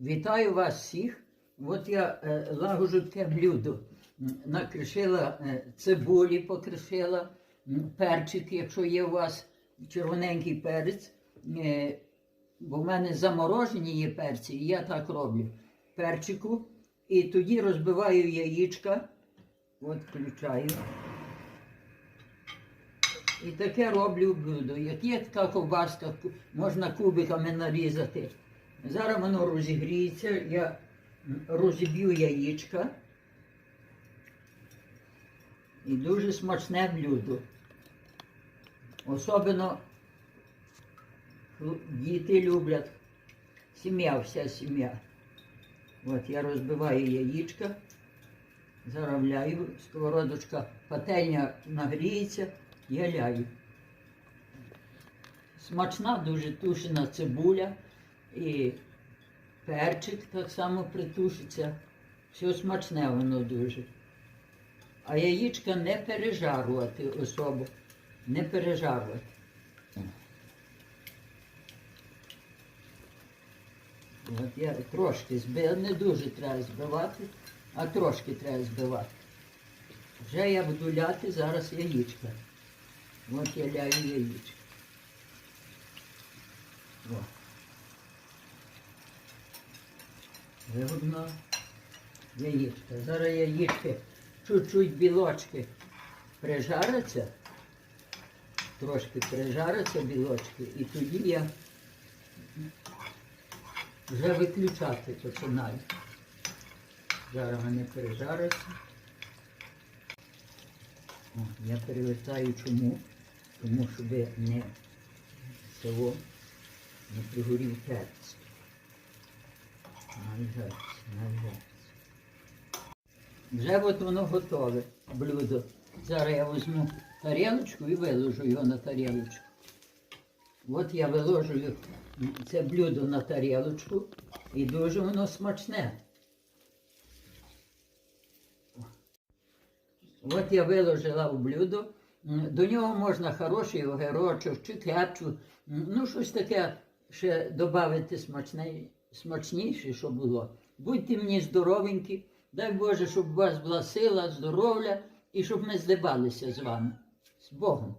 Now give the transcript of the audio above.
Вітаю вас всіх. От я е, лагоджу таке блюдо. Накришила е, цибулі, покришила, перчик, якщо є у вас червоненький перець. Е, бо в мене заморожені є перці, і я так роблю. Перчику. І тоді розбиваю яєчка. От включаю. І таке роблю блюдо. Як є така ковбаска, можна кубиками нарізати. Зараз воно розігріється, я розіб'ю яєчка. І дуже смачне блюдо. Особливо діти люблять. Сім'я, вся сім'я. От я розбиваю яєчка, заравляю, сковородочка, пательня нагріється, я ляю. Смачна дуже тушена цибуля і перчик так само притушиться. Все смачне воно дуже. А яєчка не пережарувати особо. Не пережарувати. От я трошки збив, не дуже треба збивати, а трошки треба збивати. Вже я буду ляти зараз яєчка. От я ляю яєчка. О. Вигодно яєчка. Зараз яєчки чуть-чуть білочки прижаряться, трошки прижаряться білочки, і тоді я вже виключати починаю. Зараз вони пережаряться. О, я перевертаю чому? Тому щоб не село не пригорів перець. Вже от воно готове, блюдо. Зараз я візьму тарілочку і виложу його на тарілочку. От я виложую це блюдо на тарілочку і дуже воно смачне. От я виложила в блюдо. До нього можна хороший огірочок чи кетчуп, ну щось таке ще додати смачніше, щоб було. Будьте мені здоровенькі, дай Боже, щоб у вас була сила, здоров'я і щоб ми здибалися з вами. З Богом.